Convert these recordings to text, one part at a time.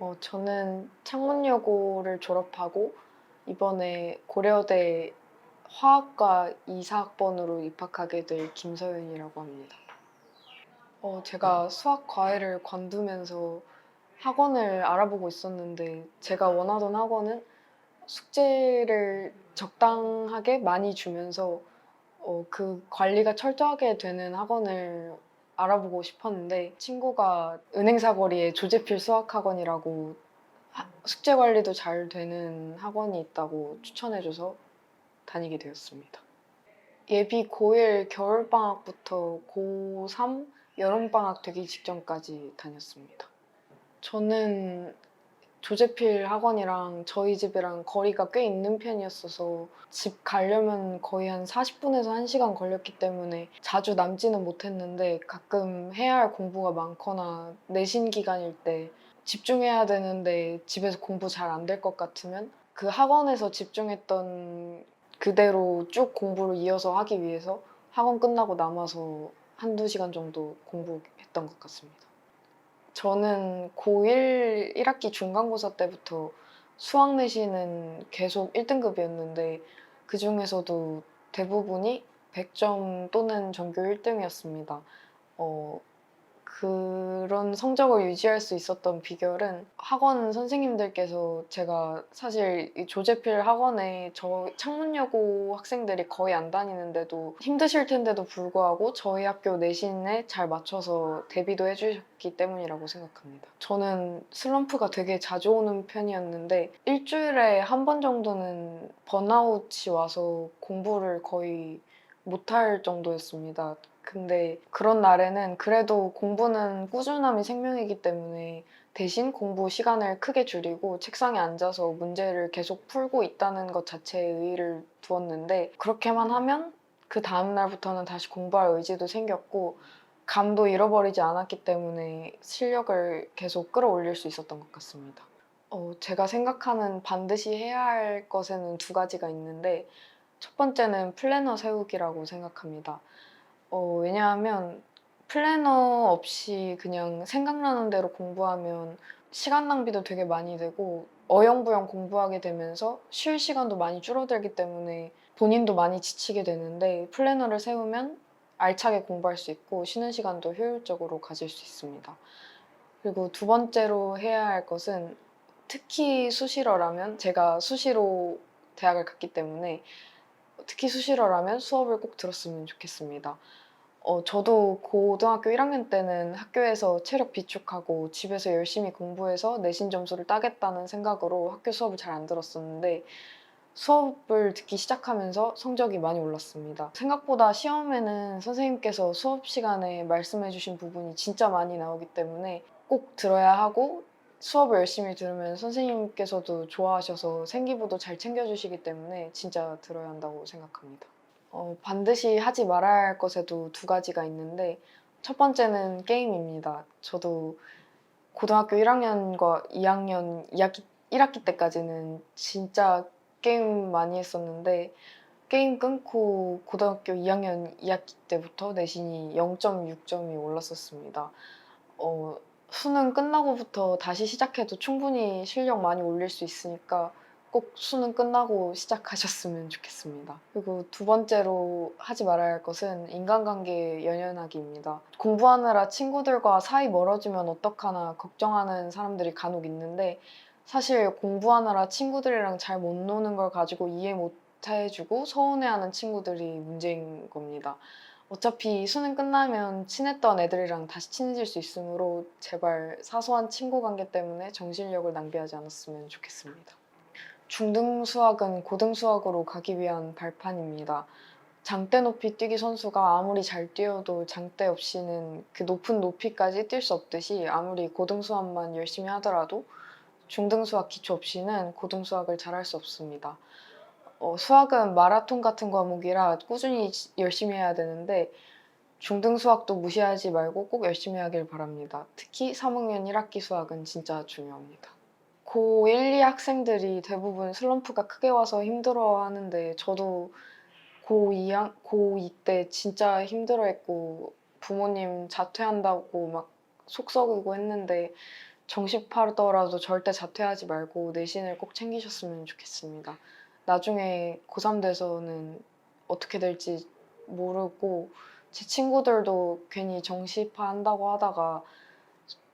어, 저는 창문여고를 졸업하고 이번에 고려대 화학과 2사학번으로 입학하게 될 김서윤이라고 합니다. 어, 제가 수학 과외를 관두면서 학원을 알아보고 있었는데 제가 원하던 학원은 숙제를 적당하게 많이 주면서 어, 그 관리가 철저하게 되는 학원을 알아보고 싶었는데 친구가 은행사거리에 조재필 수학학원이라고 하- 숙제 관리도 잘 되는 학원이 있다고 추천해줘서 다니게 되었습니다. 예비 고1 겨울방학부터 고3 여름방학 되기 직전까지 다녔습니다. 저는 조재필 학원이랑 저희 집이랑 거리가 꽤 있는 편이었어서 집 가려면 거의 한 40분에서 1시간 걸렸기 때문에 자주 남지는 못했는데 가끔 해야 할 공부가 많거나 내신 기간일 때 집중해야 되는데 집에서 공부 잘 안 될 것 같으면 그 학원에서 집중했던 그대로 쭉 공부를 이어서 하기 위해서 학원 끝나고 남아서 한두 시간 정도 공부했던 것 같습니다. 저는 고1 1학기 중간고사 때부터 수학 내신은 계속 1등급이었는데 그 중에서도 대부분이 100점 또는 전교 1등이었습니다. 어, 그런 성적을 유지할 수 있었던 비결은 학원 선생님들께서 제가 사실 이 조재필 학원에 저 창문여고 학생들이 거의 안 다니는데도 힘드실 텐데도 불구하고 저희 학교 내신에 잘 맞춰서 대비도 해주셨기 때문이라고 생각합니다. 저는 슬럼프가 되게 자주 오는 편이었는데 일주일에 한 번 정도는 번아웃이 와서 공부를 거의 못할 정도였습니다. 근데 그런 날에는 그래도 공부는 꾸준함이 생명이기 때문에 대신 공부 시간을 크게 줄이고 책상에 앉아서 문제를 계속 풀고 있다는 것 자체에 의의를 두었는데 그렇게만 하면 그 다음 날부터는 다시 공부할 의지도 생겼고 감도 잃어버리지 않았기 때문에 실력을 계속 끌어올릴 수 있었던 것 같습니다. 어, 제가 생각하는 반드시 해야 할 것에는 두 가지가 있는데 첫 번째는 플래너 세우기라고 생각합니다. 어, 왜냐하면 플래너 없이 그냥 생각나는 대로 공부하면 시간 낭비도 되게 많이 되고 어영부영 공부하게 되면서 쉴 시간도 많이 줄어들기 때문에 본인도 많이 지치게 되는데 플래너를 세우면 알차게 공부할 수 있고 쉬는 시간도 효율적으로 가질 수 있습니다. 그리고 두 번째로 해야 할 것은 특히 수시러라면 제가 수시로 대학을 갔기 때문에 특히 수시러라면 수업을 꼭 들었으면 좋겠습니다. 어, 저도 고등학교 1학년 때는 학교에서 체력 비축하고 집에서 열심히 공부해서 내신 점수를 따겠다는 생각으로 학교 수업을 잘 안 들었었는데 수업을 듣기 시작하면서 성적이 많이 올랐습니다. 생각보다 시험에는 선생님께서 수업 시간에 말씀해주신 부분이 진짜 많이 나오기 때문에 꼭 들어야 하고 수업을 열심히 들으면 선생님께서도 좋아하셔서 생기부도 잘 챙겨주시기 때문에 진짜 들어야 한다고 생각합니다. 어, 반드시 하지 말아야 할 것에도 두 가지가 있는데 첫 번째는 게임입니다. 저도 고등학교 1학년과 2학년 2학기, 1학기 때까지는 진짜 게임 많이 했었는데 게임 끊고 고등학교 2학년 2학기 때부터 내신이 0.6점이 올랐었습니다. 어, 수능 끝나고부터 다시 시작해도 충분히 실력 많이 올릴 수 있으니까 꼭 수능 끝나고 시작하셨으면 좋겠습니다. 그리고 두 번째로 하지 말아야 할 것은 인간관계 연연하기입니다. 공부하느라 친구들과 사이 멀어지면 어떡하나 걱정하는 사람들이 간혹 있는데 사실 공부하느라 친구들이랑 잘 못 노는 걸 가지고 이해 못 해주고 서운해하는 친구들이 문제인 겁니다. 어차피 수능 끝나면 친했던 애들이랑 다시 친해질 수 있으므로 제발 사소한 친구 관계 때문에 정신력을 낭비하지 않았으면 좋겠습니다. 중등 수학은 고등 수학으로 가기 위한 발판입니다. 장대 높이 뛰기 선수가 아무리 잘 뛰어도 장대 없이는 그 높은 높이까지 뛸 수 없듯이 아무리 고등 수학만 열심히 하더라도 중등 수학 기초 없이는 고등 수학을 잘할 수 없습니다. 어, 수학은 마라톤 같은 과목이라 꾸준히 지- 열심히 해야 되는데 중등 수학도 무시하지 말고 꼭 열심히 하길 바랍니다. 특히 3학년 1학기 수학은 진짜 중요합니다. 고1, 2 학생들이 대부분 슬럼프가 크게 와서 힘들어 하는데 저도 고2, 고2 때 진짜 힘들어 했고 부모님 자퇴한다고 막 속 썩이고 했는데 정시하더라도 절대 자퇴하지 말고 내신을 꼭 챙기셨으면 좋겠습니다. 나중에 고3 돼서는 어떻게 될지 모르고 제 친구들도 괜히 정시파 한다고 하다가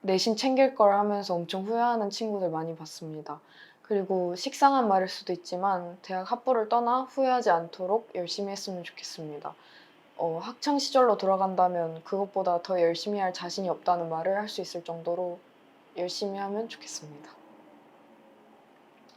내신 챙길 걸 하면서 엄청 후회하는 친구들 많이 봤습니다. 그리고 식상한 말일 수도 있지만 대학 학부를 떠나 후회하지 않도록 열심히 했으면 좋겠습니다. 어, 학창 시절로 돌아간다면 그것보다 더 열심히 할 자신이 없다는 말을 할 수 있을 정도로 열심히 하면 좋겠습니다.